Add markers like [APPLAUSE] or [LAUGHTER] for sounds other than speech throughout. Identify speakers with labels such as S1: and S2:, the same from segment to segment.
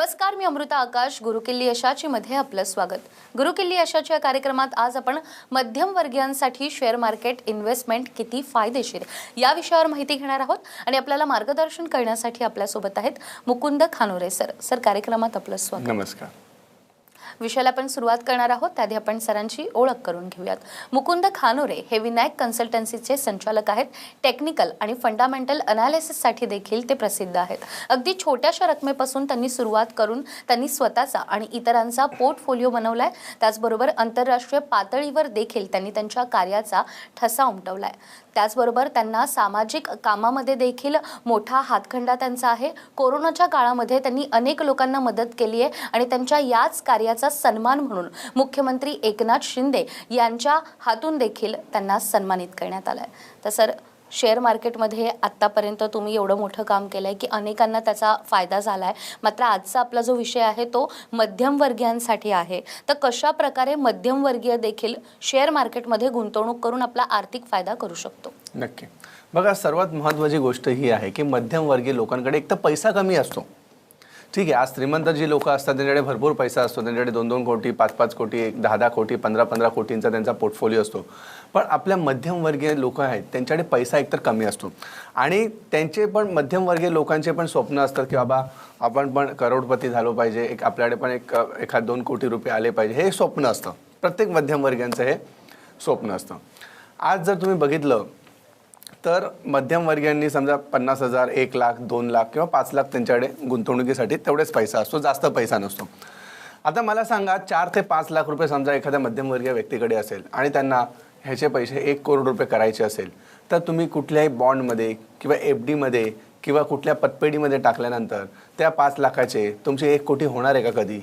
S1: नमस्कार मी अमृता आकाश गुरुकिल्ली यशाची मध्ये आपलं स्वागत. गुरुकिल्ली यशाच्या कार्यक्रमात आज आपण मध्यमवर्गीयांसाठी शेअर मार्केट इन्व्हेस्टमेंट किती फायदेशीर या विषयावर माहिती घेणार आहोत आणि आपल्याला मार्गदर्शन करण्यासाठी आपल्यासोबत आहेत मुकुंद खानोरे सर सर कार्यक्रमात आपलं स्वागत.
S2: नमस्कार.
S1: विषयाला आपण सुरुवात करणार आहोत त्याआधी आपण सरांची ओळख करून घेऊयात. मुकुंद खानोरे हे विनायक कन्सल्टन्सीचे संचालक आहेत. टेक्निकल आणि फंडामेंटल अनालिसिससाठी देखील ते प्रसिद्ध आहेत. अगदी छोट्याशा रकमेपासून त्यांनी सुरुवात करून त्यांनी स्वतःचा आणि इतरांचा पोर्टफोलिओ बनवलाय. त्याचबरोबर आंतरराष्ट्रीय पातळीवर देखील त्यांनी त्यांच्या कार्याचा ठसा उमटवलाय. त्याचबरोबर त्यांना सामाजिक कामामध्ये देखील मोठा हातखंडा त्यांचा आहे. कोरोनाच्या काळामध्ये त्यांनी अनेक लोकांना मदत केली आहे आणि त्यांच्या याच कार्याचा सन्मान म्हणून मुख्यमंत्री एकनाथ शिंदे यांच्या हातून देखील त्यांना सन्मानित करण्यात आलं आहे तर सर शेअर मार्केटमध्ये आत्तापर्यंत तुम्ही एवढं मोठं काम केलं आहे की अनेकांना त्याचा फायदा झाला आहे मात्र आजचा आपला जो विषय आहे तो मध्यमवर्गीयांसाठी आहे. तर कशा प्रकारे मध्यमवर्गीय देखील शेअर मार्केटमध्ये गुंतवणूक करून आपला आर्थिक फायदा करू शकतो?
S2: नक्की. बघा सर्वात महत्त्वाची गोष्ट ही आहे की मध्यमवर्गीय लोकांकडे एक तर पैसा कमी असतो. ठीक आहे आज श्रीमंत जी लोक असतात त्यांच्याकडे भरपूर पैसा असतो. त्यांच्याकडे दोन दोन कोटी पाच पाच कोटी एक दहा दहा कोटी पंधरा पंधरा कोटींचा त्यांचा पोर्टफोलिओ असतो. पण आपल्या मध्यमवर्गीय लोक आहेत त्यांच्याकडे पैसा एकतर कमी असतो. आणि त्यांचे पण मध्यमवर्गीय लोकांचे पण स्वप्न असतात की बाबा आपण पण करोडपती झालो पाहिजे एक आपल्याकडे पण एक एखाद दोन कोटी रुपये आले पाहिजे हे स्वप्न असतं. प्रत्येक मध्यमवर्गीयांचं हे स्वप्न असतं. आज जर तुम्ही बघितलं तर मध्यमवर्गीयांनी समजा पन्नास हजार एक लाख दोन लाख किंवा पाच लाख त्यांच्याकडे गुंतवणुकीसाठी तेवढेच पैसा असतो जास्त पैसा नसतो. आता मला सांगा चार ते पाच लाख रुपये समजा एखाद्या मध्यमवर्गीय व्यक्तीकडे असेल आणि त्यांना ह्याचे पैसे एक करोड रुपये करायचे असेल तर तुम्ही कुठल्याही बॉन्डमध्ये किंवा एफ डीमध्ये किंवा कुठल्या पतपेढीमध्ये टाकल्यानंतर त्या पाच लाखाचे तुमचे एक कोटी होणार आहे का कधी?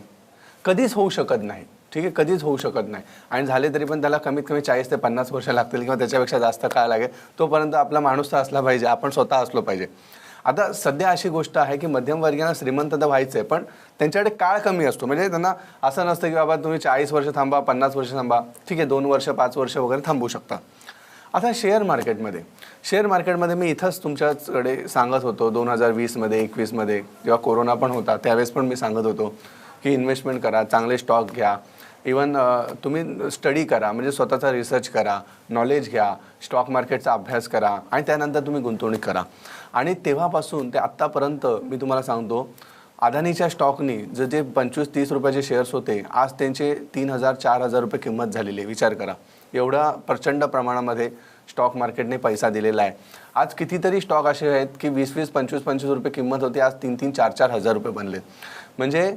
S2: कधीच होऊ शकत नाही. ठीक आहे? कधीच होऊ शकत नाही. आणि झाले तरी पण त्याला कमीत कमी चाळीस ते पन्नास वर्ष लागतील किंवा त्याच्यापेक्षा जास्त काळ लागेल. तोपर्यंत आपला माणूस तर असला पाहिजे. आपण स्वतः असलो पाहिजे. आता सध्या अशी गोष्ट आहे की मध्यमवर्गीयांना श्रीमंत तर व्हायचं आहे पण त्यांच्याकडे काळ कमी असतो. म्हणजे त्यांना असं नसतं की बाबा तुम्ही चाळीस वर्ष थांबा पन्नास वर्ष थांबा. ठीक आहे दोन वर्ष पाच वर्ष वगैरे थांबू शकता. आता शेअर मार्केटमध्ये शेअर मार्केटमध्ये मी इथंच तुमच्याकडे सांगत होतो दोन हजार वीसमध्ये एकवीसमध्ये जेव्हा कोरोना पण होता त्यावेळेस पण मी सांगत होतो की इन्व्हेस्टमेंट करा चांगले स्टॉक घ्या. इवन तुम्ही स्टडी करा म्हणजे स्वतःचा रिसर्च करा नॉलेज घ्या स्टॉक मार्केटचा अभ्यास करा आणि त्यानंतर तुम्ही गुंतवणूक करा. आणि तेव्हापासून ते आत्तापर्यंत मी तुम्हाला सांगतो अदानीच्या स्टॉकनी जे जे पंचवीस तीस रुपयाचे शेअर्स होते आज त्यांचे तीन हजार चार हजार रुपये किंमत झालेली आहे. विचार करा. एवढा प्रचंड प्रमाणामध्ये स्टॉक मार्केटने पैसा दिलेला आहे. आज कितीतरी स्टॉक असे आहेत की वीस वीस पंचवीस पंचवीस रुपये किंमत होती. आज तीन तीन चार चार हजार रुपये बनले म्हणजे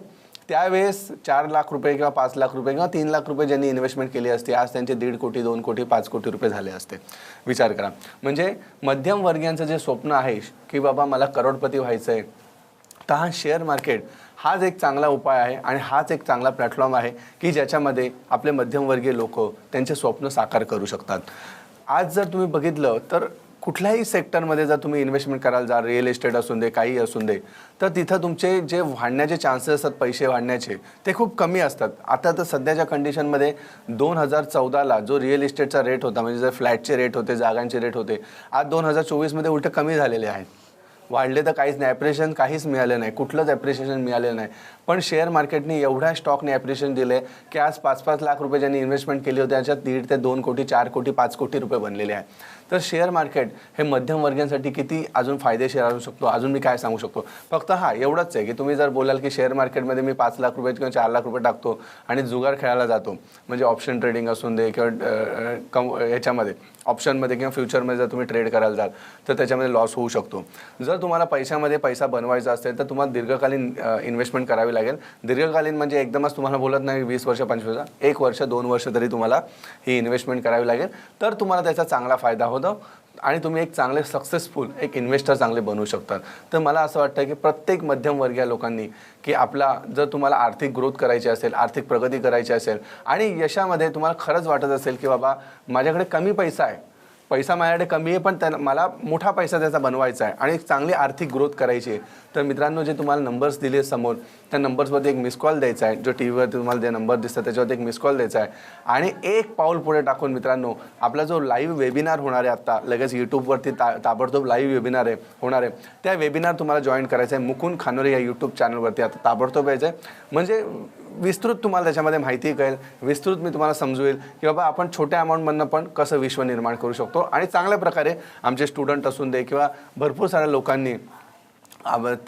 S2: त्यावेळेस चार लाख रुपये किंवा पाच लाख रुपये किंवा तीन लाख रुपये ज्यांनी इन्व्हेस्टमेंट केली असते आज त्यांचे दीड कोटी दोन कोटी पाच कोटी रुपये झाले असते. विचार करा. म्हणजे मध्यमवर्गीयांचं जे स्वप्न आहे की बाबा मला करोडपती व्हायचं आहे तर हा शेअर मार्केट हाच एक चांगला उपाय आहे आणि हाच एक चांगला प्लॅटफॉर्म आहे की ज्याच्यामध्ये आपले मध्यमवर्गीय लोक त्यांचे स्वप्न साकार करू शकतात. आज जर तुम्ही बघितलं तर कुठल्याही सेक्टरमध्ये जर तुम्ही इन्व्हेस्टमेंट कराल जा रिअल इस्टेट असून दे काही असून दे तर तिथं तुमचे जे वाढण्याचे चान्सेस असतात पैसे वाढण्याचे ते खूप कमी असतात. आता तर सध्याच्या कंडिशनमध्ये दोन हजार चौदाला जो रिअल इस्टेटचा रेट होता म्हणजे जर फ्लॅटचे रेट होते जागांचे रेट होते आज दोन हजार चोवीसमध्ये उलटं कमी झालेले आहेत. वाढले तर काहीच नाही ॲप्रिशिएशन काहीच मिळालं नाही कुठलंच ॲप्रिशिएशन मिळालेलं नाही. पण शेअर मार्केटने एवढ्या स्टॉकने ॲप्रिशिएशन दिले की आज पाच पाच लाख रुपये ज्यांनी इन्व्हेस्टमेंट केली होती त्याच्यात दीड ते दोन कोटी चार कोटी पाच कोटी रुपये बनलेले आहे तर शेअर मार्केट हे मध्यमवर्गीयांसाठी किती अजून फायदेशीर असू शकतो? अजून मी काय सांगू शकतो? फक्त हा एवढंच आहे की तुम्ही जर बोलाल की शेअर मार्केटमध्ये मी पाच लाख रुपये किंवा चार लाख रुपये टाकतो आणि जुगार खेळायला जातो म्हणजे ऑप्शन ट्रेडिंग असून दे किंवा कम ह्याच्यामध्ये ऑप्शनमध्ये किंवा फ्युचरमध्ये जर तुम्ही ट्रेड करायला जाल तर त्याच्यामध्ये लॉस होऊ शकतो. जर तुम्हाला पैशामध्ये पैसा बनवायचा असेल तर तुम्हाला दीर्घकालीन इन्व्हेस्टमेंट करावी लागेल दीर्घकालीन म्हणजे एकदमच तुम्हाला बोलत नाही वीस वर्ष पंचवीस वर्ष एक वर्ष दोन वर्ष तरी तुम्हाला ही इन्व्हेस्टमेंट करावी लागेल. तर तुम्हाला त्याचा चांगला फायदा होतो आणि तुम्ही एक चांगले सक्सेसफुल एक इन्व्हेस्टर चांगले बनवू शकतात. तर मला असं वाटतं की प्रत्येक मध्यमवर्गीय लोकांनी की आपला जर तुम्हाला आर्थिक ग्रोथ करायची असेल आर्थिक प्रगती करायची असेल आणि यशामध्ये तुम्हाला खरंच वाटत असेल की बाबा माझ्याकडे कमी पैसा आहे. पैसा माझ्याकडे कमी आहे पण त्या मला मोठा पैसा त्याचा बनवायचा आहे आणि एक चांगली आर्थिक ग्रोथ करायची आहे. तर मित्रांनो जे तुम्हाला नंबर्स दिले समोर त्या नंबर्समध्ये एक मिस कॉल द्यायचा आहे. जो टी व्हीवरती तुम्हाला जे नंबर दिसतात त्याच्यावरती एक मिस कॉल द्यायचा आहे. आणि एक पाऊल पुढे टाकून मित्रांनो आपला जो लाईव्ह वेबिनार होणार आहे आत्ता लगेच यूट्यूबवरती ता ताबडतोब लाईव्ह वेबिनार आहे होणार आहे. त्या वेबिनार तुम्हाला जॉईन करायचं आहे. मुकुंद खानोरे या यूट्यूब चॅनलवरती आता ताबडतोब यायचं आहे. म्हणजे विस्तृत तुम्हाला त्याच्यामध्ये माहिती कळेल. विस्तृत मी तुम्हाला समजवेल की बाबा आपण छोट्या अमाऊंटमधनं पण कसं विश्व निर्माण करू शकतो. आणि चांगल्या प्रकारे आमचे स्टुडंट असून दे किंवा भरपूर साऱ्या लोकांनी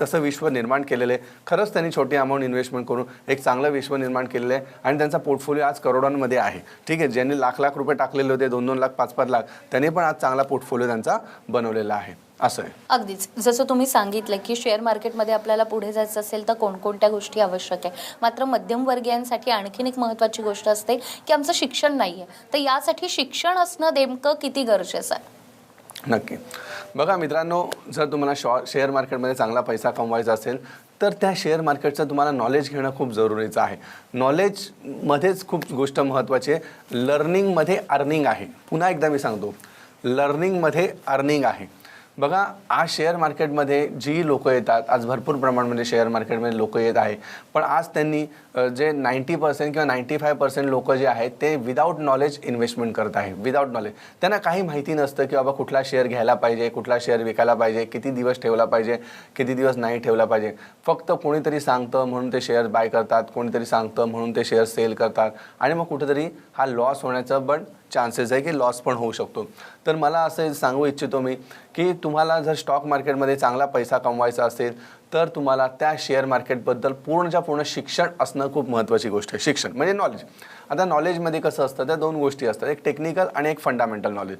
S2: तसं विश्व निर्माण केलेलं आहे. खरंच त्यांनी छोटी अमाऊंट इन्व्हेस्टमेंट करून एक चांगलं विश्व निर्माण केलेलं आहे आणि त्यांचा पोर्टफोलिओ आज करोडांमध्ये आहे. ठीक आहे ज्यांनी लाख लाख रुपये टाकलेले होते दोन दोन लाख पाच पाच लाख त्यांनी पण आज चांगला पोर्टफोलिओ त्यांचा बनवलेला आहे. असं आहे.
S1: अगदीच. जसं तुम्ही सांगितलं की शेअर मार्केटमध्ये आपल्याला पुढे जायचं असेल तर कोणकोणत्या गोष्टी आवश्यक आहे? मात्र मध्यमवर्गीयांसाठी आणखीन एक महत्त्वाची गोष्ट असते की आमचं शिक्षण नाही आहे तर यासाठी शिक्षण असणं नेमकं किती गरजेचं आहे?
S2: नक्की. बघा मित्रांनो जर तुम्हाला शॉ शेअर मार्केटमध्ये चांगला पैसा कमवायचा असेल तर त्या शेअर मार्केटचं तुम्हाला नॉलेज घेणं खूप जरुरीचं आहे. नॉलेजमध्येच खूप गोष्ट महत्त्वाची आहे. लर्निंगमध्ये अर्निंग आहे. पुन्हा एकदा मी सांगतो. लर्निंगमध्ये अर्निंग आहे. बघा आज शेअर मार्केटमध्ये जी लोकं येतात आज भरपूर प्रमाणामध्ये शेअर मार्केटमध्ये लोकं येत आहे पण आज त्यांनी जे नाईंटी पर्सेंट किंवा नाईंटी फाय पर्सेंट लोक जे आहेत ते विदाऊट नॉलेज इन्व्हेस्टमेंट करत आहे विदाऊट नॉलेज त्यांना काही माहिती नसतं की बाबा कुठला शेअर घ्यायला पाहिजे कुठला शेअर विकायला पाहिजे किती दिवस ठेवला पाहिजे किती दिवस नाही ठेवला पाहिजे. फक्त कोणीतरी सांगतं म्हणून ते शेअर बाय करतात कोणीतरी सांगतं म्हणून ते शेअर सेल करतात. आणि मग कुठेतरी हा लॉस होण्याचं पण चान्सेस आहे की लॉस पण होऊ शकतो. तर मला असं सांगू इच्छितो मी की तुम्हाला जर स्टॉक मार्केटमध्ये चांगला पैसा कमवायचा असेल तर तुम्हाला त्या शेअर मार्केटबद्दल पूर्णच्या पूर्ण शिक्षण असणं खूप महत्त्वाची गोष्ट आहे. शिक्षण म्हणजे नॉलेज आता नॉलेजमध्ये कसं असतं? त्या दोन गोष्टी असतात. एक टेक्निकल आणि एक फंडामेंटल नॉलेज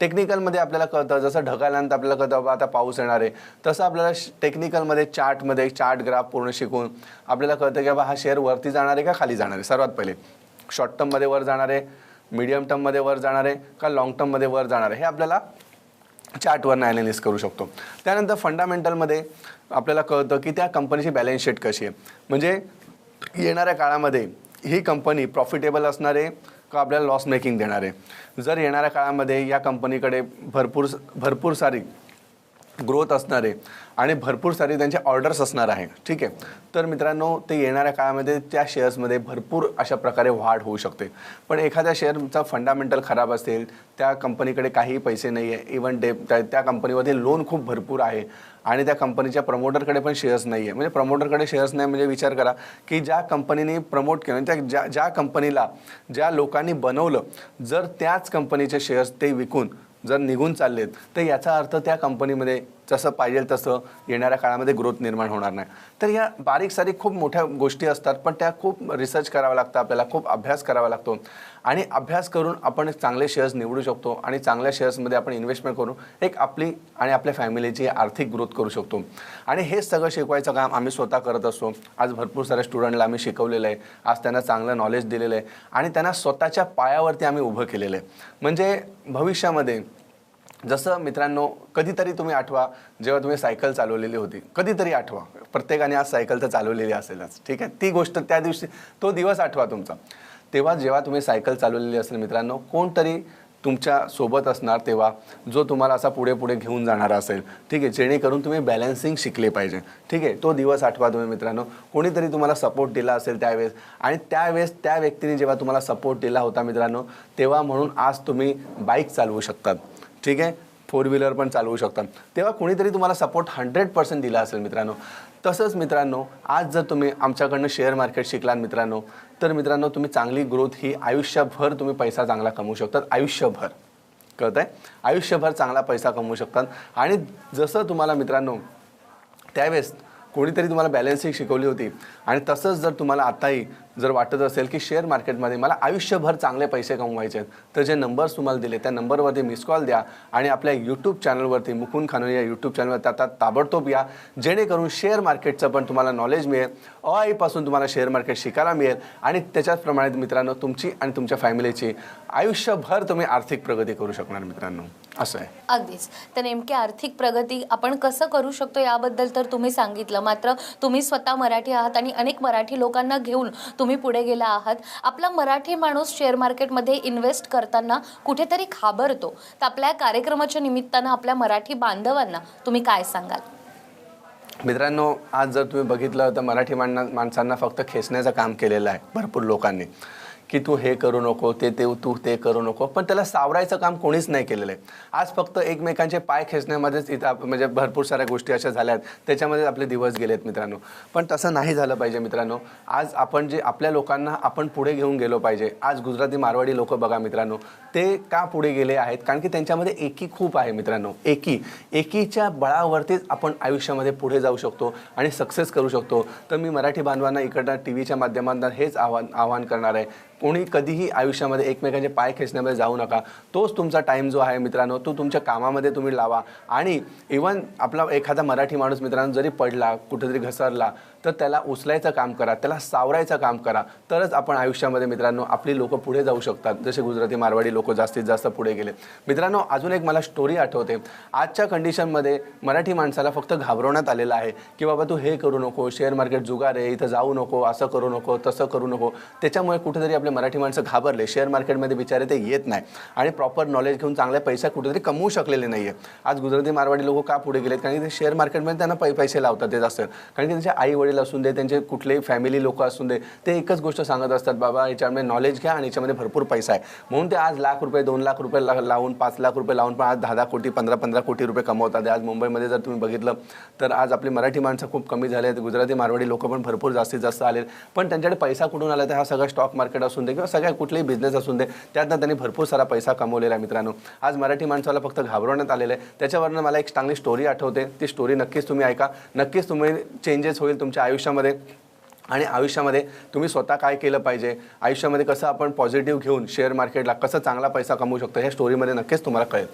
S2: टेक्निकलमध्ये आपल्याला कळतं जसं ढगाल्यानंतर आपल्याला कळतं बाबा आता पाऊस येणार आहे. तसं आपल्याला टेक्निकलमध्ये चार्टमध्ये चार्ट ग्राफ पूर्ण शिकून आपल्याला कळतं की बाबा हा शेअर वरती जाणार आहे का खाली जाणार आहे? सर्वात पहिले. शॉर्ट टर्ममध्ये वर जाणार आहे. मीडियम टर्ममध्ये वर जाणार आहे का लाँग टर्ममध्ये वर जाणार आहे हे आपल्याला चार्टवर ॲनालिस करू शकतो. त्यानंतर फंडामेंटलमध्ये आपल्याला कळतं की त्या कंपनीची बॅलन्स शीट कशी आहे. म्हणजे येणाऱ्या काळामध्ये ही कंपनी प्रॉफिटेबल असणार आहे का आपल्याला लॉस मेकिंग देणार? आहे जर येणाऱ्या काळामध्ये या कंपनीकडे भरपूर भरपूर सारी ग्रोथ असणार आहे आणि भरपूर सारी त्यांचे ऑर्डर्स असणार आहे. ठीक आहे? तर मित्रांनो ते येणाऱ्या काळामध्ये त्या शेअर्समध्ये भरपूर अशा प्रकारे वाढ होऊ शकते. पण एखाद्या शेअरचा फंडामेंटल खराब असेल त्या कंपनीकडे काही पैसे नाही आहे इवन डे त्या त्या कंपनीमध्ये लोन खूप भरपूर आहे. आणि त्या कंपनीच्या प्रमोटरकडे पण शेअर्स नाही आहे म्हणजे प्रमोटरकडे शेअर्स नाही म्हणजे विचार करा की ज्या कंपनीने प्रमोट केलं त्या ज्या ज्या कंपनीला ज्या लोकांनी बनवलं जर त्याच कंपनीचे शेअर्स ते विकून जर निघून चाललेत तर याचा अर्थ त्या कंपनीमध्ये जसं पाहिजे तसं येणाऱ्या काळामध्ये ग्रोथ निर्माण होणार नाही. तर या बारीक सारीक खूप मोठ्या गोष्टी असतात पण त्या खूप रिसर्च करावा लागतं आपल्याला खूप अभ्यास करावा लागतो. आणि अभ्यास करून आपण चांगले शेअर्स निवडू शकतो आणि चांगल्या शेअर्समध्ये आपण इन्व्हेस्टमेंट करून एक आपली आणि आपल्या फॅमिलीची आर्थिक ग्रोथ करू शकतो. आणि हे सगळं शिकवायचं काम आम्ही स्वतः करत असतो. आज भरपूर साऱ्या स्टुडंटला आम्ही शिकवलेलं आहे. आज त्यांना चांगलं नॉलेज दिलेलं आहे. आणि त्यांना स्वतःच्या पायावरती आम्ही उभं केलेलं आहे. म्हणजे भविष्यामध्ये जसं मित्रांनो कधीतरी तुम्ही आठवा जेव्हा तुम्ही सायकल चालवलेली होती कधीतरी आठवा. प्रत्येकाने आज सायकल तर चालवलेली असेलच. ठीक आहे? ती गोष्ट त्या दिवशी तो दिवस आठवा तुमचा. तेव्हा जेव्हा तुम्ही सायकल चालवलेली असेल मित्रांनो कोणतरी तुमच्यासोबत असणार तेव्हा जो तुम्हाला असा पुढे पुढे घेऊन जाणार असेल ठीक आहे जेणेकरून तुम्ही बॅलन्सिंग शिकले पाहिजे. ठीक आहे तो दिवस आठवा तुम्ही मित्रांनो. कोणीतरी तुम्हाला सपोर्ट दिला असेल त्यावेळेस आणि त्यावेळेस त्या व्यक्तीने जेव्हा तुम्हाला सपोर्ट दिला होता मित्रांनो तेव्हा म्हणून आज तुम्ही बाईक चालवू शकतात. ठीक आहे फोर व्हीलर पण चालवू शकतात. तेव्हा कोणीतरी तुम्हाला सपोर्ट हंड्रेड पर्सेंट दिला असेल मित्रांनो. तसंच मित्रांनो आज जर तुम्ही आमच्याकडनं शेअर मार्केट शिकलात मित्रांनो तर मित्रांनो तुम्ही चांगली ग्रोथ ही आयुष्यभर तुम्ही पैसा चांगला कमवू शकतात. आयुष्यभर. कळत आहे आयुष्यभर चांगला पैसा कमवू शकतात. आणि जसं तुम्हाला मित्रांनो त्यावेळेस कोणीतरी तुम्हाला बॅलन्सिंग शिकवली होती. आणि तसंच जर तुम्हाला आताही जर वाटत असेल की शेअर मार्केटमध्ये मला आयुष्यभर चांगले पैसे कमवायचे आहेत तर जे नंबर्स तुम्हाला दिले त्या नंबरवरती मिस कॉल द्या आणि आपल्या यूट्यूब चॅनलवरती मुकुंद खानोली या यूट्यूब चॅनलवर आता ताबडतोब या. जेणेकरून शेअर मार्केटचं पण तुम्हाला नॉलेज मिळेल अ आईपासून तुम्हाला शेअर मार्केट शिकायला मिळेल आणि त्याच्याचप्रमाणे मित्रांनो तुमची आणि तुमच्या फॅमिलीची आयुष्यभर तुम्ही आर्थिक प्रगती करू शकणार मित्रांनो. असं आहे.
S1: अगदीच. तर नेमकी आर्थिक प्रगती आपण कसं करू शकतो याबद्दल तर तुम्ही सांगितलं. मात्र तुम्ही स्वतः मराठी आहात आणि अनेक मराठी लोकांना घेऊन तुम्ही पुढे गेला आहात. आपला मराठी माणूस शेअर मार्केटमध्ये इन्व्हेस्ट करताना कुठेतरी घाबरतो. तर आपल्या कार्यक्रमाच्या निमित्तानं आपल्या मराठी बांधवांना तुम्ही काय सांगाल?
S2: मित्रांनो आज जर तुम्ही बघितलं तर मराठी माणना माणसांना फक्त खेचण्याचं काम केलेलं आहे भरपूर लोकांनी. की तू हे करू नको ते ते तू ते करू नको. पण त्याला सावरायचं काम कोणीच नाही केलेलं आहे. आज फक्त एकमेकांचे पाय खेचण्यामध्येच इथं म्हणजे भरपूर साऱ्या गोष्टी अशा झाल्या आहेत त्याच्यामध्ये आपले दिवस गेलेत मित्रांनो. पण तसं नाही झालं पाहिजे मित्रांनो. आज आपण जे आपल्या लोकांना आपण पुढे घेऊन गेलो पाहिजे. आज गुजराती मारवाडी लोक बघा मित्रांनो. ते का पुढे गेले आहेत? कारण की त्यांच्यामध्ये एकी खूप आहे मित्रांनो. एकी. एकीच्या बळावरतीच आपण आयुष्यामध्ये पुढे जाऊ शकतो आणि सक्सेस करू शकतो. तर मी मराठी बांधवांना इकडनं टी व्हीच्या माध्यमातून हेच आव्हान आव्हान करणार आहे. कोणी कधीही आयुष्यामध्ये एकमेकांचे पाय खेचण्यामध्ये जाऊ नका. तोच तुमचा टाईम जो आहे मित्रांनो तो तुमच्या कामामध्ये तुम्ही लावा. आणि इवन आपला एखादा मराठी माणूस मित्रांनो जरी पडला कुठेतरी घसरला तर त्याला उचलायचं काम करा त्याला सावरायचं काम करा. तरच आपण आयुष्यामध्ये मित्रांनो आपली लोकं पुढे जाऊ शकतात. जसे गुजराती मारवाडी लोक जास्तीत जास्त पुढे गेले. मित्रांनो अजून एक मला स्टोरी आठवते. आजच्या कंडिशनमध्ये मराठी माणसाला फक्त घाबरवण्यात आलेलं आहे की बाबा तू हे करू नको शेअर मार्केट जुगार आहे इथं जाऊ नको असं करू नको तसं करू नको. त्याच्यामुळे कुठेतरी आपले मराठी माणसं घाबरले. शेअर मार्केटमध्ये बिचारे ते येत नाही. आणि प्रॉपर नॉलेज घेऊन चांगल्या पैसा कुठेतरी कमवू शकलेले नाही आहे आज गुजराती मारवाडी लोक का पुढे गेलेत? कारण की ते शेअर मार्केटमध्ये त्यांना पै पैसे लावतात ते जास्त. कारण की त्यांचे आई वडील असून दे त्यांचे कुठलेही फॅमिली लोक असून दे ते एकच गोष्ट सांगत असतात बाबा याच्यामध्ये नॉलेज घ्या आणि याच्यामध्ये भरपूर पैसा आहे. म्हणून ते आज लाख रुपये दोन लाख रुपये लावून पाच लाख रुपये लावून पण आज दहा दहा कोटी पंधरा पंधरा कोटी रुपये कमवतात आज मुंबईमध्ये जर तुम्ही बघितलं तर आज आपली मराठी माणसं खूप कमी झाले आहेत. गुजराती मारवाडी लोक पण भरपूर जास्तीत जास्त आले पण त्यांच्याकडे पैसा कुठून आला तर हा सगळा स्टॉक मार्केट असून दे किंवा सगळ्या कुठलेही बिझनेस असून दे त्यातनं त्यांनी भरपूर सारा पैसा कमवलेला आहे मित्रांनो. आज मराठी माणसाला फक्त घाबरवण्यात आलेलं आहे. त्याच्यावरनं मला एक चांगली स्टोरी आठवते. ती स्टोरी नक्कीच तुम्ही ऐका. नक्कीच तुम्ही चेंजेस होईल तुमच्या आयुष्यामध्ये आणि आयुष्यामध्ये तुम्ही स्वतः काय केलं पाहिजे? आयुष्यामध्ये कसं आपण पॉझिटिव्ह घेऊन शेअर मार्केटला कसं चांगला पैसा कमवू शकतो ह्या स्टोरीमध्ये नक्कीच तुम्हाला कळेल.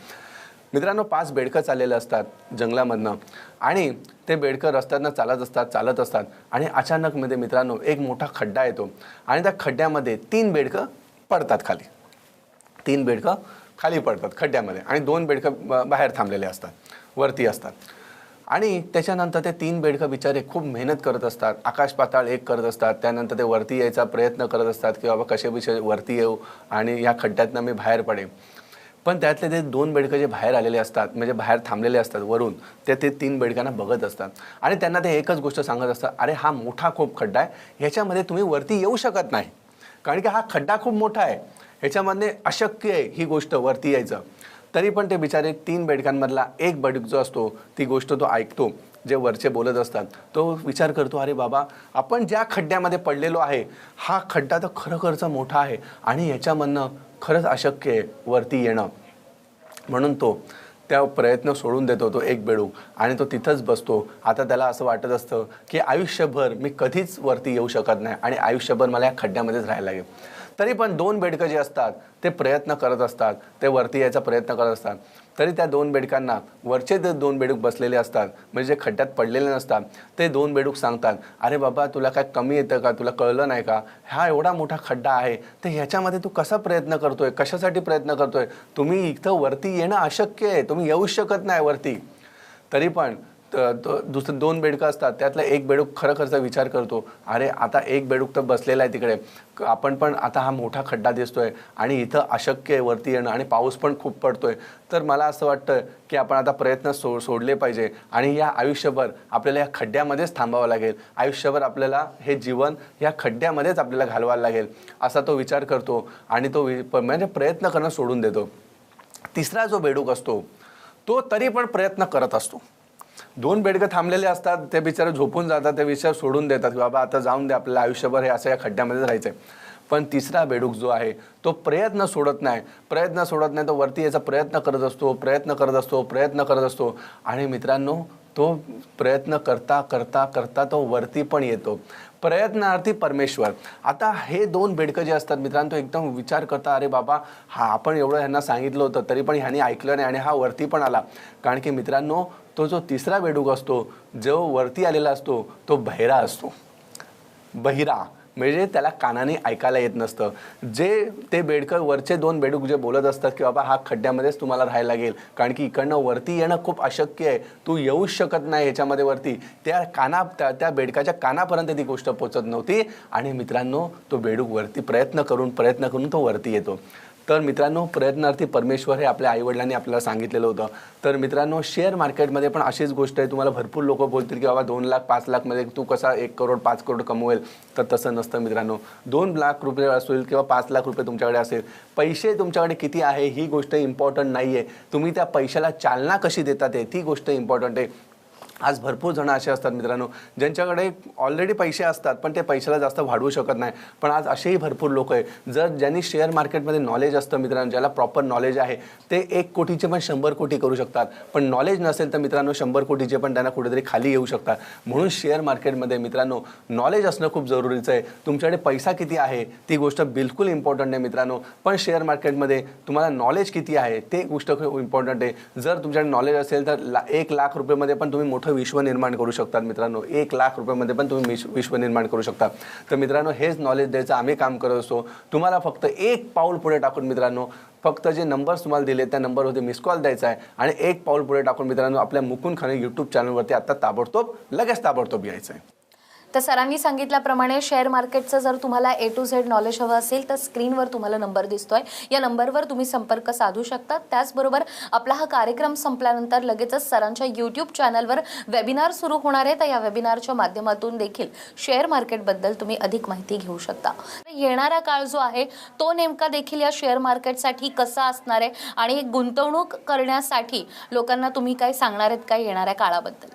S2: मित्रांनो पाच बेडकं चाललेले असतात जंगलामधनं आणि ते बेडकं रस्त्यातनं चालत असतात चालत असतात आणि अचानकमध्ये मित्रांनो एक मोठा खड्डा येतो आणि त्या खड्ड्यामध्ये तीन बेडकं पडतात खाली. तीन बेडकं खाली पडतात खड्ड्यामध्ये आणि दोन बेडकं बाहेर थांबलेले असतात वरती असतात. आणि त्याच्यानंतर ते तीन बेडकं बिचारे खूप मेहनत करत असतात. आकाश पाताळ एक करत असतात. त्यानंतर ते वरती यायचा प्रयत्न करत असतात की बाबा कसे बिचे वरती येऊ आणि या खड्ड्यातनं मी बाहेर पडेन. पण त्यातले ते दोन बेडकं जे बाहेर आलेले असतात म्हणजे बाहेर थांबलेले असतात वरून ते ते तीन बेडकांना बघत असतात. आणि त्यांना ते एकच गोष्ट सांगत असतात अरे हा मोठा खूप खड्डा आहे. ह्याच्यामध्ये तुम्ही वरती येऊ शकत नाही. कारण की हा खड्डा खूप मोठा आहे. ह्याच्यामध्ये अशक्य आहे ही गोष्ट वरती यायचं. तरी पण ते बिचारे तीन बेडकांमधला एक बडूक जो असतो ती गोष्ट तो ऐकतो जे वरचे बोलत असतात तो विचार करतो अरे बाबा आपण ज्या खड्ड्यामध्ये पडलेलो आहे हा खड्डा तर खरोखरचा मोठा आहे आणि याच्यामधनं खरंच अशक्य आहे वरती येणं. म्हणून तो त्या प्रयत्न सोडून देतो तो एक बेडूक आणि तो तिथंच बसतो. आता त्याला असं वाटत असतं की आयुष्यभर मी कधीच वरती येऊ शकत नाही आणि आयुष्यभर मला या खड्ड्यामध्येच राहायला लागेल. तरी पण दोन बेडकं जे असतात ते प्रयत्न करत असतात ते वरती यायचा प्रयत्न करत असतात. तरी त्या दोन बेडकांना वरचे जे दोन बेडूक बसलेले असतात म्हणजे जे खड्ड्यात पडलेले नसतात ते दोन बेडूक सांगतात अरे बाबा तुला काय कमी येतं का? तुला कळलं नाही का? हा एवढा मोठा खड्डा आहे तर ह्याच्यामध्ये तू कसा प्रयत्न करतोय? कशासाठी प्रयत्न करतोय? तुम्ही इथं वरती येणं अशक्य आहे तुम्ही येऊ शकत नाही वरती. तरी पण दुसरे दोन बेडकं असतात त्यातला एक बेडूक खरोखरचा विचार करतो अरे आता एक बेडूक तर बसलेला आहे तिकडे. आपण पण आता हा मोठा खड्डा दिसतोय आणि इथं अशक्य आहे वरती येणं आणि पाऊस पण खूप पडतोय. तर मला असं वाटतं की आपण आता प्रयत्न सो सोडले पाहिजे आणि या आयुष्यभर आपल्याला या खड्ड्यामध्येच थांबावं लागेल. आयुष्यभर आपल्याला हे जीवन या खड्ड्यामध्येच आपल्याला घालवायला लागेल असा तो विचार करतो आणि तो वि- प- म्हणजे प्रयत्न करणं सोडून देतो. तिसरा जो बेडूक असतो तो तरी पण प्रयत्न करत असतो. दोन बेडकं थांबलेले असतात ते बिचारे झोपून जातात ते विचार सोडून देतात की बाबा आता जाऊन दे आपल्याला आयुष्यभर हे असं या खड्ड्यामध्ये राहायचं आहे पण तिसरा बेडूक जो आहे तो प्रयत्न सोडत नाही. प्रयत्न सोडत नाही तो वरती याचा प्रयत्न करत असतो प्रयत्न करत असतो प्रयत्न करत असतो. आणि मित्रांनो तो प्रयत्न करता करता करता तो वरती पण येतो. प्रयत्नार्थी परमेश्वर. आता हे दोन बेडकं जे असतात मित्रांनो एकदम विचार करता अरे बाबा हा आपण एवढं ह्यांना सांगितलं होतं तरी पण ह्यांनी ऐकलं नाही आणि हा वरती पण आला. कारण की मित्रांनो तो जो तिसरा बेडूक असतो जो वरती आलेला असतो तो बहिरा असतो. बहिरा म्हणजे त्याला कानाने ऐकायला येत नसतं. जे ते बेडकं वरचे दोन बेडूक जे बोलत असतात की बाबा हा खड्ड्यामध्येच तुम्हाला राहायला लागेल. कारण की इकडनं वरती येणं खूप अशक्य आहे. तू येऊच शकत नाही ह्याच्यामध्ये वरती. त्या काना त्या त्या बेडकाच्या कानापर्यंत ती गोष्ट पोचत नव्हती. आणि मित्रांनो तो बेडूक वरती प्रयत्न करून प्रयत्न करून तो वरती येतो. तर मित्रांनो प्रयत्नार्थी परमेश्वर हे आपल्या आईवडिलांनी आपल्याला सांगितलेलं होतं. तर मित्रांनो शेअर मार्केटमध्ये पण अशीच गोष्ट आहे. तुम्हाला भरपूर लोक बोलतील की बाबा दोन लाख पाच लाखमध्ये तू कसा एक करोड पाच करोड कमवेल? तर तसं नसतं मित्रांनो. दोन लाख रुपये असेल किंवा पाच लाख रुपये तुमच्याकडे असेल पैसे तुमच्याकडे किती आहे ही गोष्ट इम्पॉर्टंट नाही आहे तुम्ही त्या पैशाला चालना कशी देतात आहे ती गोष्ट इम्पॉर्टंट आहे. आज भरपूर जणं असे असतात मित्रांनो ज्यांच्याकडे ऑलरेडी पैसे असतात पण ते पैशाला जास्त वाढवू शकत नाही. पण आज असेही भरपूर लोक आहे जर ज्यांनी शेअर मार्केटमध्ये नॉलेज असतं मित्रांनो ज्याला प्रॉपर नॉलेज आहे ते एक कोटीचे पण शंभर कोटी करू शकतात. पण नॉलेज नसेल तर मित्रांनो शंभर कोटीचे पण त्यांना कुठेतरी खाली येऊ शकतात. म्हणून शेअर मार्केटमध्ये मित्रांनो नॉलेज असणं खूप जरुरीचं आहे. तुमच्याकडे पैसा किती आहे ती गोष्ट बिलकुल इम्पॉर्टंट आहे मित्रांनो. पण शेअर मार्केटमध्ये तुम्हाला नॉलेज किती आहे ते गोष्ट खूप इम्पॉर्टंट आहे. जर तुमच्याकडे नॉलेज असेल तर ला एक लाख रुपयेमध्ये पण तुम्ही मोठं विश्व निर्माण करू शकतात मित्रांनो. एक लाख रुपयामध्ये पण तुम्ही विश्व- विश्व निर्माण करू शकता. तर मित्रांनो हेच नॉलेज द्यायचं आम्ही काम करत असतो. तुम्हाला फक्त एक पाऊल पुढे टाकून मित्रांनो फक्त जे नंबर्स तुम्हाला दिले त्या नंबरवरती मिस कॉल द्यायचा आहे आणि एक पाऊल पुढे टाकून मित्रांनो आपल्या मुकुंद खाने यूट्यूब चॅनलवरती आता ताबडतोब लगेच ताबडतोब यायचं आहे.
S1: तर सरांनी सांगितल्याप्रमाणे शेअर मार्केटचं जर तुम्हाला ए टू झेड नॉलेज हवं असेल तर स्क्रीनवर तुम्हाला नंबर दिसतोय. या नंबरवर तुम्ही संपर्क साधू शकता. त्याचबरोबर आपला हा कार्यक्रम संपल्यानंतर लगेचच सरांच्या यूट्यूब चॅनलवर वेबिनार सुरू होणार आहे. तर या वेबिनारच्या माध्यमातून देखील शेअर मार्केटबद्दल तुम्ही अधिक माहिती घेऊ शकता. येणारा काळ जो आहे तो नेमका देखील या शेअर मार्केटसाठी कसा असणार आहे? आणि गुंतवणूक करण्यासाठी लोकांना तुम्ही काय सांगणार आहेत काय येणाऱ्या काळाबद्दल?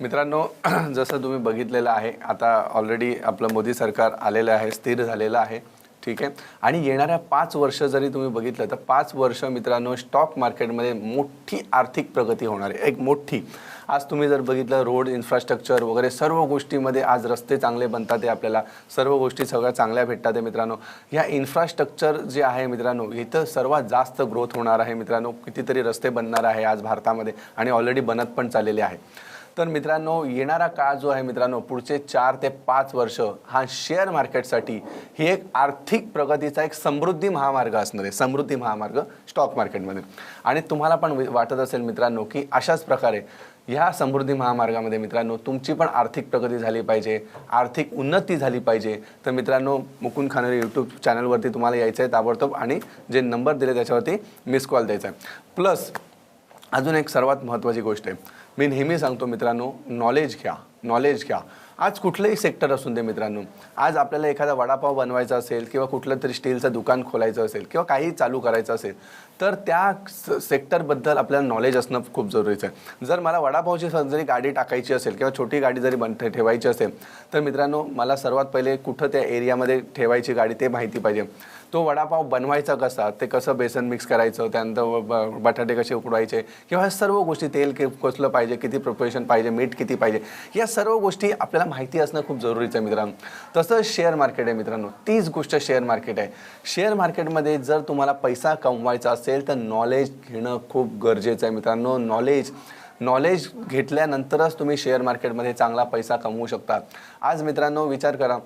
S2: मित्रांनो [CLEARS THROAT] जसं तुम्ही बघितलेलं आहे आता ऑलरेडी आपलं मोदी सरकार आलेलं आहे स्थिर झालेलं आहे ठीक आहे? आणि येणाऱ्या पाच वर्ष जरी तुम्ही बघितलं तर पाच वर्ष मित्रांनो स्टॉक मार्केटमध्ये मोठी आर्थिक प्रगती होणार आहे. एक मोठी. आज तुम्ही जर बघितलं रोड इन्फ्रास्ट्रक्चर वगैरे सर्व गोष्टीमध्ये आज रस्ते चांगले बनतात आहे आपल्याला. सर्व गोष्टी सगळ्या चांगल्या भेटतात आहे मित्रांनो. ह्या इन्फ्रास्ट्रक्चर जे आहे मित्रांनो इथं सर्वात जास्त ग्रोथ होणार आहे मित्रांनो. कितीतरी रस्ते बनणार आहे आज भारतामध्ये आणि ऑलरेडी बनत पण चाललेले आहे. तर मित्रांनो येणारा काळ जो आहे मित्रांनो पुढचे चार ते पाच वर्ष हा शेअर मार्केटसाठी ही एक आर्थिक प्रगतीचा एक समृद्धी महामार्ग असणार आहे. समृद्धी महामार्ग स्टॉक मार्केटमध्ये आणि तुम्हाला पण वाटत असेल मित्रांनो की अशाच प्रकारे ह्या समृद्धी महामार्गामध्ये मित्रांनो तुमची पण आर्थिक प्रगती झाली पाहिजे आर्थिक उन्नती झाली पाहिजे. तर मित्रांनो मुकुंद खानरे यूट्यूब चॅनलवरती तुम्हाला यायचं आहे ताबडतोब आणि जे नंबर दिले त्याच्यावरती मिस कॉल द्यायचा आहे. प्लस अजून एक सर्वात महत्त्वाची गोष्ट आहे. मी नेहमी सांगतो मित्रांनो नॉलेज घ्या नॉलेज घ्या. आज कुठलंही सेक्टर असून दे मित्रांनो. आज आपल्याला एखादा वडापाव बनवायचा असेल किंवा कुठलं तरी स्टीलचं दुकान खोलायचं असेल किंवा काही चालू करायचं असेल तर त्या स- सेक्टरबद्दल आपल्याला नॉलेज असणं खूप जरुरीचं आहे. जर मला वडापावची जरी गाडी टाकायची असेल किंवा छोटी गाडी जरी बन ठेवायची असेल तर मित्रांनो मला सर्वात पहिले कुठं त्या एरियामध्ये ठेवायची गाडी ते माहिती पाहिजे. तो वडापाव बनवायचा कसा? ते कसं बेसन मिक्स करायचं? त्यानंतर ब- बटाटे कसे उकडवायचे? किंवा ह्या सर्व गोष्टी तेल कि कसलं पाहिजे? किती प्रिपरेशन पाहिजे? मीठ किती पाहिजे? या सर्व गोष्टी आपल्याला माहिती असणं खूप जरुरीचं आहे मित्रांनो. तसंच शेअर मार्केट आहे मित्रांनो. तीच गोष्ट शेअर मार्केट आहे. शेअर मार्केटमध्ये जर तुम्हाला पैसा कमवायचा असेल तर नॉलेज घेणं खूप गरजेचं आहे मित्रांनो. नॉलेज नॉलेज घेतल्यानंतरच तुम्ही शेअर मार्केटमध्ये चांगला पैसा कमवू शकता. आज मित्रांनो विचार करा.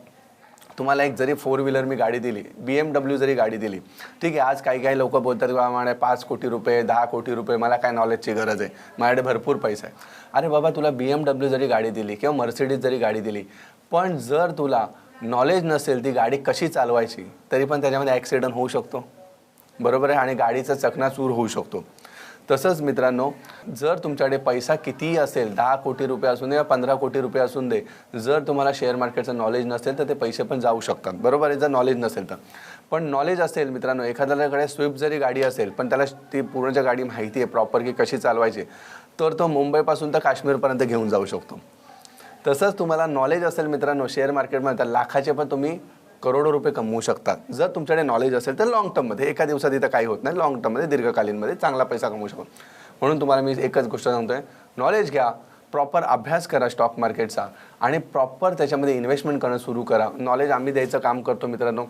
S2: तुम्हाला एक जरी फोर व्हीलर मी गाडी दिली बी एम डब्ल्यू जरी गाडी दिली ठीक आहे आज काही काही लोक बोलतात की मला पाच कोटी रुपये दहा कोटी रुपये मला काय नॉलेजची गरज आहे? माझ्याकडे भरपूर पैसा आहे. अरे बाबा तुला बी एम डब्ल्यू जरी गाडी दिली किंवा मर्सिडीज जरी गाडी दिली पण जर तुला नॉलेज नसेल ती गाडी कशी चालवायची तरी पण त्याच्यामध्ये ॲक्सिडेंट होऊ शकतो. बरोबर आहे? आणि गाडीचा चकनाचूर होऊ शकतो. तसंच मित्रांनो जर तुमच्याकडे पैसा कितीही असेल दहा कोटी रुपये असून दे या पंधरा कोटी रुपये असून दे जर तुम्हाला शेअर मार्केटचं नॉलेज नसेल तर ते पैसे पण जाऊ शकतात. बरोबर आहे? जर नॉलेज नसेल तर. पण नॉलेज असेल मित्रांनो एखाद्याकडे स्विफ्ट जरी गाडी असेल पण त्याला ती पूर्णच्या गाडी माहिती आहे प्रॉपर की कशी चालवायची तर तो मुंबईपासून तर काश्मीरपर्यंत घेऊन जाऊ शकतो. तसंच तुम्हाला नॉलेज असेल मित्रांनो शेअर मार्केटमध्ये तर लाखाचे पण तुम्ही करोडो रुपये कमवू शकतात. जर तुमच्याकडे नॉलेज असेल तर लॉंग टर्ममध्ये एका दिवसात इथं काही होत नाही लॉंग टर्ममध्ये दीर्घकालीनमध्ये चांगला पैसा कमवू शकतो. म्हणून तुम्हाला मी एकच गोष्ट सांगतोय. नॉलेज घ्या प्रॉपर अभ्यास करा स्टॉक मार्केटचा आणि प्रॉपर त्याच्यामध्ये इन्व्हेस्टमेंट करणं सुरू करा. नॉलेज आम्ही द्यायचं काम करतो मित्रांनो.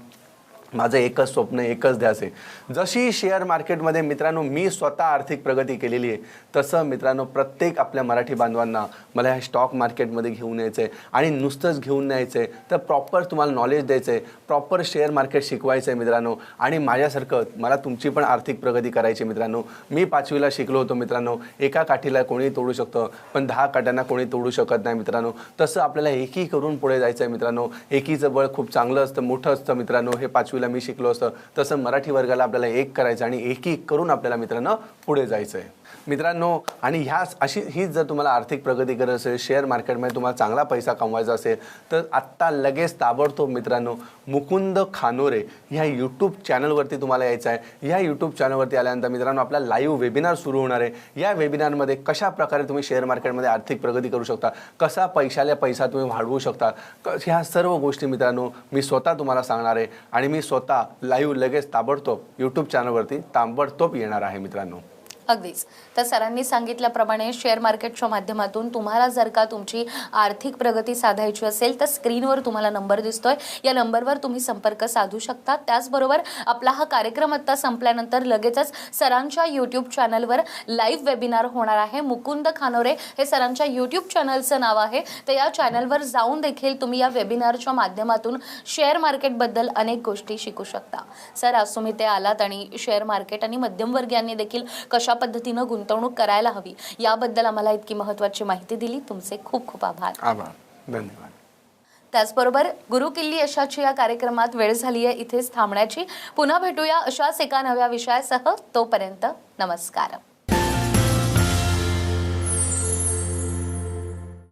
S2: माझं एकच स्वप्न एकच ध्यास आहे. जशी शेअर मार्केटमध्ये मित्रांनो मी स्वतः आर्थिक प्रगती केलेली आहे तसं मित्रांनो प्रत्येक आपल्या मराठी बांधवांना मला ह्या स्टॉक मार्केटमध्ये घेऊन यायचं आहे आणि नुसतंच घेऊन न्यायचं आहे तर प्रॉपर तुम्हाला नॉलेज द्यायचं आहे प्रॉपर शेअर मार्केट शिकवायचं आहे मित्रांनो आणि माझ्यासारखं मला तुमची पण आर्थिक प्रगती करायची मित्रांनो. मी पाचवीला शिकलो होतो मित्रांनो एका काठीला कोणी तोडू शकतं पण दहा काठ्यांना कोणी तोडू शकत नाही मित्रांनो. तसं आपल्याला एकी करून पुढे जायचं आहे मित्रांनो. एकीचं बळ खूप चांगलं असतं मोठं असतं मित्रांनो हे पाचवी पाचवीला मी शिकलो असतं. तसं मराठी वर्गाला आपल्याला एक करायचं आणि एकी करून आपल्याला मित्रांनो पुढे जायचं आहे मित्रांनो आणि ह्या अशी हीच जर तुम्हाला आर्थिक प्रगती करत असेल शेअर मार्केटमध्ये तुम्हाला चांगला पैसा कमवायचा असेल तर आत्ता लगेच ताबडतोब मित्रांनो मुकुंद खानोरे ह्या यूट्यूब चॅनलवरती तुम्हाला यायचं आहे ह्या यूट्यूब चॅनलवरती आल्यानंतर मित्रांनो आपला लाईव्ह वेबिनार सुरू होणार आहे. या वेबिनारमध्ये कशा प्रकारे तुम्ही शेअर मार्केटमध्ये आर्थिक प्रगती करू शकता? कसा पैशाला पैसा तुम्ही वाढवू शकता? ह्या सर्व गोष्टी मित्रांनो मी स्वतः तुम्हाला सांगणार आहे. आणि मी स्वतः लाईव्ह लगेच ताबडतोब यूट्यूब चॅनलवरती ताबडतोब येणार आहे मित्रांनो.
S1: अगदीच. तर सरांनी सांगितल्याप्रमाणे शेअर मार्केटच्या माध्यमातून तुम्हाला जर का तुमची आर्थिक प्रगती साधायची असेल तर स्क्रीनवर तुम्हाला नंबर दिसतोय. या नंबरवर तुम्ही संपर्क साधू शकता. त्याचबरोबर आपला हा कार्यक्रम आता संपल्यानंतर लगेचच सरांच्या यूट्यूब चॅनलवर लाईव्ह वेबिनार होणार आहे. मुकुंद खानोरे हे सरांच्या यूट्यूब चॅनलचं नाव आहे. तर या चॅनलवर जाऊन देखील तुम्ही या वेबिनारच्या माध्यमातून शेअर मार्केटबद्दल अनेक गोष्टी शिकू शकता. सर आज तुम्ही ते आलात आणि शेअर मार्केट आणि मध्यमवर्गीयांनी देखील कशा पद्धतीनं गुंतवणूक करायला हवी. याबद्दल आम्हाला इतकी महत्त्वाची माहिती दिली. तुमचे खूप खूप आभार.
S2: आभार. धन्यवाद.
S1: त्याचबरोबर गुरु किल्ली यशाची या कार्यक्रमात वेळ झाली आहे इथेच थांबण्याची. पुन्हा भेटूया अशाच एका नव्या विषयासह. तोपर्यंत नमस्कार.